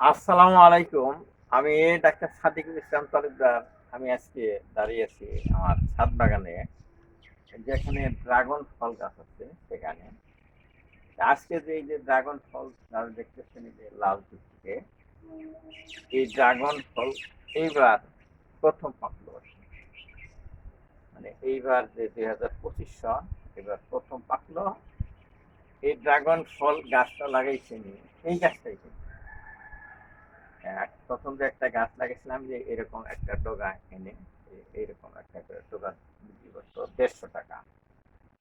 আসসালামু আলাইকুম। আমি ডাক্তার সাদিকুল ইসলাম তালুকদার। আমি আজকে দাঁড়িয়ে আছি আমার ছাদ বাগানে, যেখানে ড্রাগন ফল গাছ আছে সেখানে। আজকে যে এই যে ড্রাগন ফল গাছ দেখতেছেন যে লাল টুকটুকে এই ড্রাগন ফল এইবার প্রথম পাকলো। মানে এইবার যে দুই হাজার পঁচিশ সন এবার প্রথম পাকলো। এই ড্রাগন ফল গাছটা লাগাইছে নি, এই গাছটাই কিন্তু। প্রথম যে একটা গাছ লাগিয়েছিলাম যে এরকম একটা ডোগা এনে, এ- এইরকম একটা ডোগা বিক্রি করতো, দেড়শো টাকা।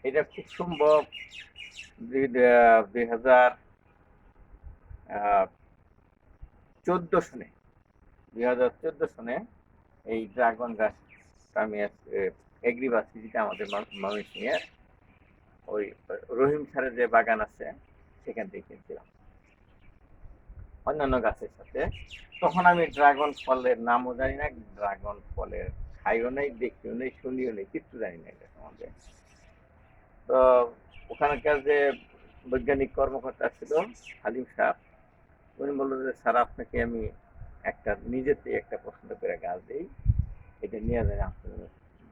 এটা খুব সম্ভব। দুই হাজার চোদ্দ সনে, দুই হাজার চোদ্দ সনে এই ড্রাগন গাছ আমি এগ্রিভার্সিটিতে আমাদের ময়মনসিংহের ওই, রহিম স্যারের যে বাগান আছে, সেখান থেকে কিনছিলাম। অন্যান্য গাছের সাথে। তখন আমি ড্রাগন ফলের নামও জানি না, ড্রাগন ফলের খাইও নেই, দেখিও নেই, শুনিও নেই, কিচ্ছু জানি না এটা সম্বন্ধে। তো ওখানকার যে বৈজ্ঞানিক কর্মকর্তা ছিল, হালিম সাহেব, উনি বলল যে, স্যার, আপনাকে আমি একটা, নিজেতে একটা পছন্দ করে গাছ দিই। এটা নিয়ে যান, আপনার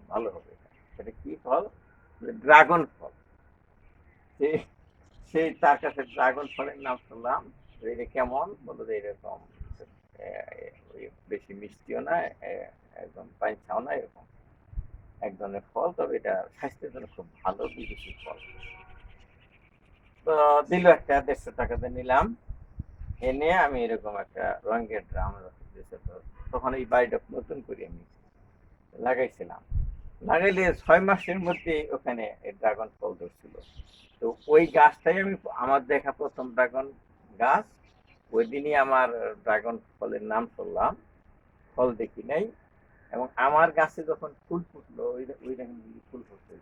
ভালো হবে সেটা কি ফল? ড্রাগন ফল। সেই তার কাছে ড্রাগন ফলের নাম শুনলাম। এটা কেমন? বলল যে এরকম বেশি মিষ্টিও না একদম পাইছাও না, এরকম এক ধরনের ফল। তবে এটা স্বাস্থ্যের জন্য খুব ভালো বিদেশি ফল। তো দিল একটা দেড়শো টাকাতে নিলাম। এনে আমি এরকম একটা রঙের ড্রাম তখন এই বাড়িটা নতুন করে আমি লাগাইছিলাম। লাগাইলে ছয় মাসের মধ্যে ওখানে ড্রাগন ফল ধরছিল। তো ওই গাছটাই আমি আমার দেখা প্রথম ড্রাগন গাছ ওই দিনই আমার ড্রাগন ফলের নাম শুনলাম, ফল দেখি নাই, এবং আমার গাছে যখন ফুল ফুটলো, ওই রকম ফুল ফুটতে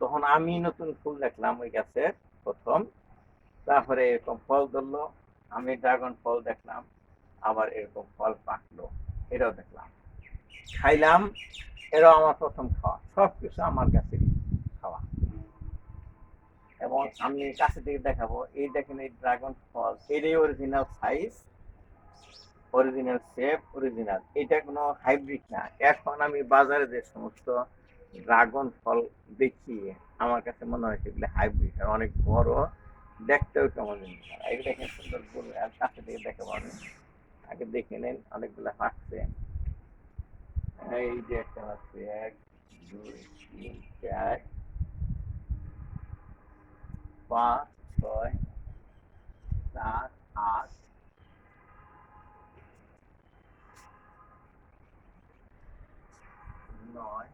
তখন আমি নতুন ফুল দেখলাম ওই গাছের প্রথম, তারপরে এরকম ফল ধরলো, আমি ড্রাগন ফল দেখলাম, আবার এরকম ফল পাকলো এটাও দেখলাম। খাইলাম, এরাও আমার প্রথম খাওয়া সব কিছু আমার খাওয়া এবং আমি কাছে থেকে দেখাবো, এই দেখেন এই ড্রাগন ফল এটাই original size original shape original এটা কোনো হাইব্রিড না। এখন আমি বাজারে যে সমস্ত ড্রাগন ফল দেখি, আমার কাছে মনে হয় সেগুলো হাইব্রিড আর অনেক বড়, দেখতেও কেমন। এই দেখেন সুন্দর ফুল আর কাছে থেকে দেখাবো আমি। আগে দেখে নেন, অনেকগুলো পাকছে এই যে একটা হচ্ছে এক, দুই, তিন, চার পাঁচ ছয় সাত আট নয়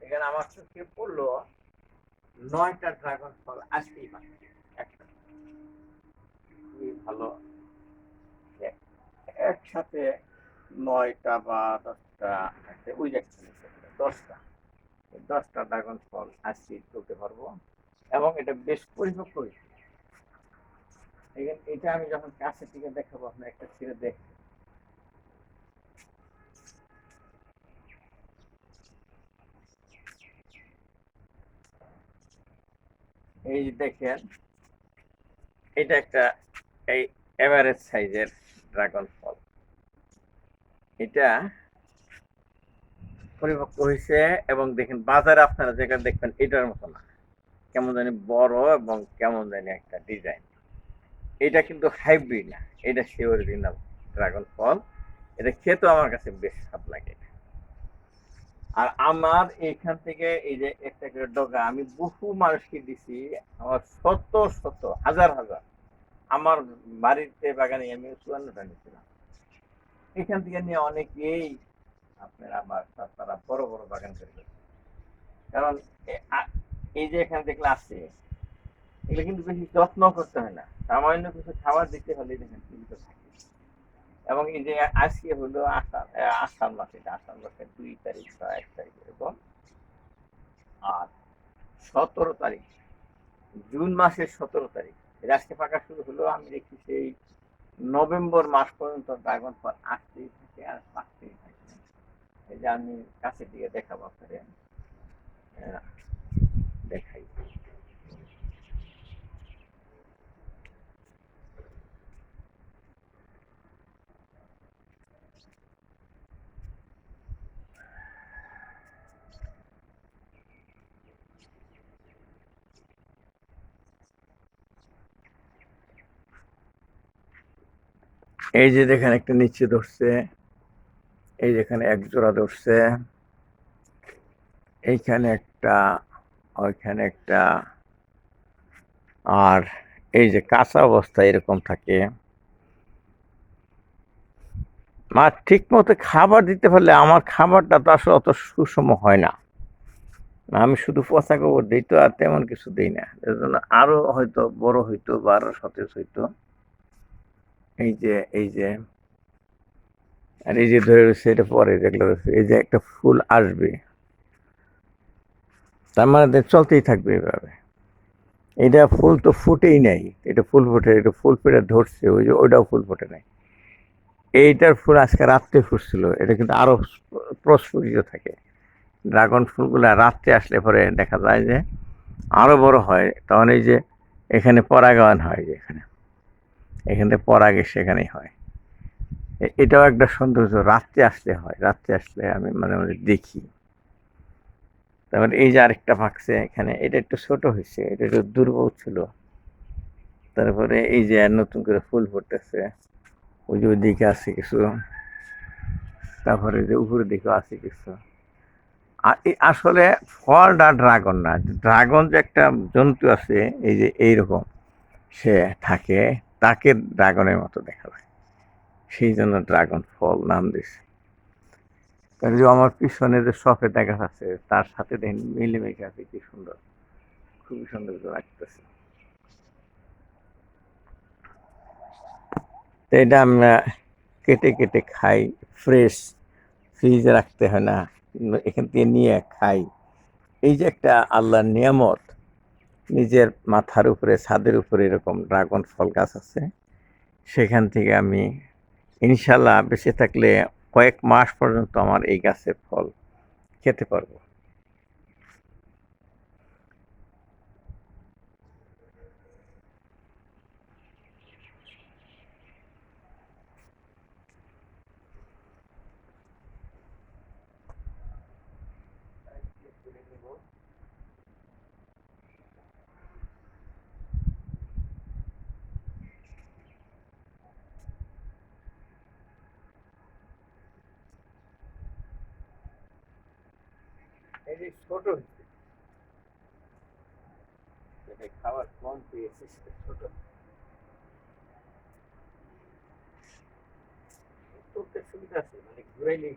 এখানে আমার চোখে পড়ল নয়টা ড্রাগন ফল আসতেই পারে খুবই ভালো একসাথে নয়টা বা দশটা ওই দেখছেন দশটা দশটা ড্রাগন ফল আসছি তুলতে পারব। এবং এটা বেশ পরিপক্ক এখানে এটা আমি যখন কাছে থেকে দেখাবো আপনার একটা ছেড়ে দেখ এই দেখেন, এটা একটা এই এভারেজ সাইজের ড্রাগন ফল। এটা পরিপক্ক হয়েছে এবং দেখেন বাজারে আপনারা যেটা দেখবেন এটার মতো না। কেমন জানি বড় এবং কেমন জানি একটা ডিজাইন এটা কিন্তু হাইব্রিড না, এটা অরিজিনাল ড্রাগন ফল এটা খেতেও আমার কাছে বেশ স্বাদ লাগে। আর আমার এইখান থেকে এই যে একটা করে ডগা, আমি বহু মানুষকে দিছি, আমার শত শত, হাজার হাজার। আমার বাড়িতে বাগানে আমি চুয়ান্নটা নিয়েছিলাম। এখান থেকে নিয়ে অনেকেই আপনার আবার তারা বড় বড় বাগান করে ফেলছে। কারণ এই যে এখানে দেখলে আছে, এগুলো কিন্তু বেশি যত্ন করতে হয় না। সামান্য কিছু খাবার দিতে হলে দেখেন জীবিত থাকে। এবং এই যে আজকে হলো আসাম আসাম এটা আষাঢ় মাসের দুই তারিখ বা এক তারিখ এরকম। আর সতেরো তারিখ, জুন মাসের সতেরো তারিখ আজকে পাকা শুরু হলো, আমি দেখি সেই নভেম্বর মাস পর্যন্ত ড্রাগন ফল আসতেই থাকে আর পাকতেই থাকে। এটা আমি কাছের দিকে দেখাবো আপনাদের দেখাই। এই যে দেখেন একটা নিচে ধরছে। এই যেখানে এক জোড়া ধরছে, এইখানে একটা, ওইখানে একটা, আর এই যে কাঁচা অবস্থা এরকম থাকে। মাছ ঠিক মতো খাবার দিতে পারলে আমার খাবারটা তো আসলে অত সুষম হয় না, আমি শুধু পচা গোবর দিই তো, আর তেমন কিছু দিই না। এর জন্য আরও হয়তো বড় হইতো বা আরও সতেজ হইতো। এই যে এই যে আর এই যে ধরে রয়েছে, এটা পরে দেখলে এই যে একটা ফুল আসবে, তার মানে চলতেই থাকবে এভাবে। এটা ফুল তো ফুটেই নাই, এটা ফুল ফুটে, এটা ফুল ফুটে ধরছে, ওই যে ওইটাও ফুল ফোটে নাই। এইটার ফুল আজকে রাত্রে ফুটছিল, এটা কিন্তু আরও প্রস্ফুটিত থাকে। ড্রাগন ফুলগুলো রাত্রে আসলে পরে দেখা যায় যে আরও বড় হয়, তখন এই যে এখানে পরাগায়ন হয় যে এখানে। এখান থেকে পরাগ এসে এখানেই হয়। এটাও একটা সৌন্দর্য, রাত্রে আসলে হয়, রাত্রে আসলে আমি মাঝে মাঝে দেখি। তারপরে এই যে আরেকটা পাকছে এখানে, এটা একটু ছোট হয়েছে, এটা একটু দুর্বল ছিল। তারপরে এই যে নতুন করে ফুল ফুটতেছে, ওই যে ওইদিকে আছে কিছু। তারপরে যে উপরের দিকেও আছে কিছু। আসলে ফলটা ড্রাগন না, ড্রাগন যে একটা জন্তু আছে, এই যে এইরকম সে থাকে, তাকে ড্রাগনের মতো দেখা যায়। সেই জন্য ড্রাগন ফল নাম দিয়েছে তার যে আমার পিছনে যে সফেদা গাছ আছে তার সাথে দেখেন মিলেমিশে আছে, কি সুন্দর। খুবই সুন্দর লাগতেছে তো এটা আমরা কেটে কেটে খাই ফ্রেশ ফ্রিজে রাখতে হয় না, এখান থেকে নিয়ে খাই। এই যে একটা আল্লাহর নিয়ামত, নিজের মাথার উপরে, ছাদের উপরে এরকম ড্রাগন ফল গাছ আছে, সেখান থেকে আমি ইনশাল্লাহ বেঁচে থাকলে কয়েক মাস পর্যন্ত আমার এই গাছের ফল খেতে পারব। এই যে ছোট হচ্ছে যেটা খাবার কম পেয়েছে সেটা ছোট তুলতে সুবিধা আছে মানে ঘুরাইলেই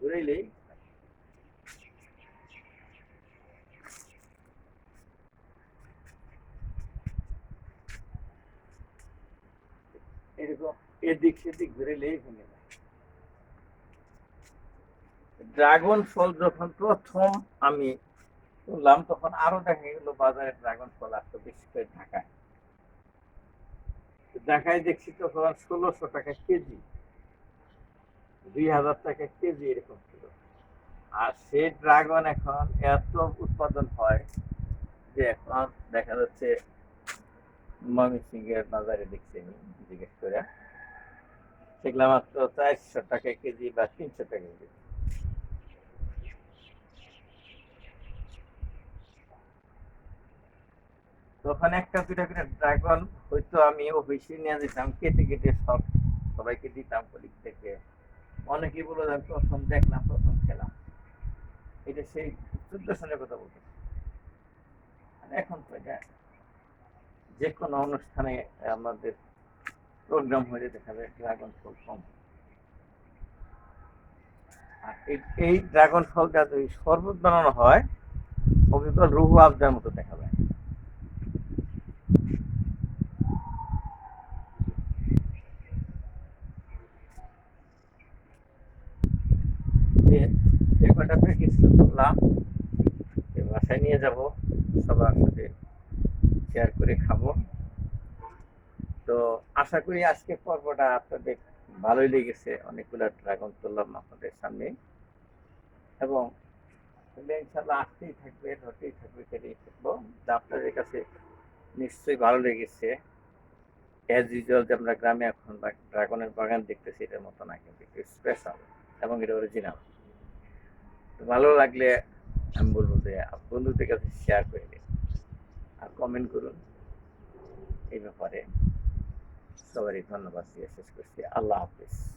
ঘুরাইলেই এরকম এদিক সেদিক ঘুরাইলেই ভেঙে যায় ড্রাগন ফল যখন প্রথম আমি শুনলাম তখন আরও দেখা গেল বাজারে ড্রাগন ফল আসতো বেশি করে ঢাকায়। ঢাকায় দেখছি তখন ষোলোশো টাকা কেজি, দুই হাজার টাকা কেজি এরকম ছিল। আর সেই ড্রাগন এখন এত উৎপাদন হয় যে এখন দেখা যাচ্ছে ময়মনসিং এর বাজারে দেখছি আমি, জিজ্ঞেস করে। সেগুলো মাত্র চারশো টাকা কেজি বা তিনশো টাকা কেজি। তখন একটা দুটা করে ড্রাগন হয়তো আমি অফিসে নিয়ে যেতাম, কেটে কেটে সব সবাইকে দিতাম কলিগ থেকে। অনেকেই বলে আমি প্রথম দেখলাম, প্রথম খেলাম। এটা সেই চোদ্দ সালের কথা বলতে এখন তো এটা যে কোনো অনুষ্ঠানে আমাদের প্রোগ্রাম হয়ে দেখা যায় ড্রাগন ফল কম। আর এই- ড্রাগন ফলটা যদি শরবত বানানো হয় তো রুহু আবজার মতো দেখা যায় যে- যে প্যাকেজ করলাম বাসায় নিয়ে যাব, সবার সাথে শেয়ার করে খাব। তো আশা করি আজকে পর্বটা আপনাদের ভালোই লেগেছে। অনেকগুলো ড্রাগন তুললাম আপনাদের সামনে। এবং ইনশাল্লাহ আসতেই থাকবে, ধরতেই থাকবে, খেতেই থাকব। আপনাদের কাছে নিশ্চয়ই ভালো লেগেছে। অ্যাজ ইউজুয়াল যে আমরা গ্রামে এখন ড্রাগনের বাগান দেখতেছি, এটার মতো না, কিন্তু স্পেশাল এবং এটা অরিজিনাল ভালো লাগলে আমি বলব যে বন্ধুদের কাছে শেয়ার করে দিন। আর কমেন্ট করুন। এই ব্যাপারে সবারই ধন্যবাদ দিয়ে শেষ করছি। আল্লাহ হাফিজ।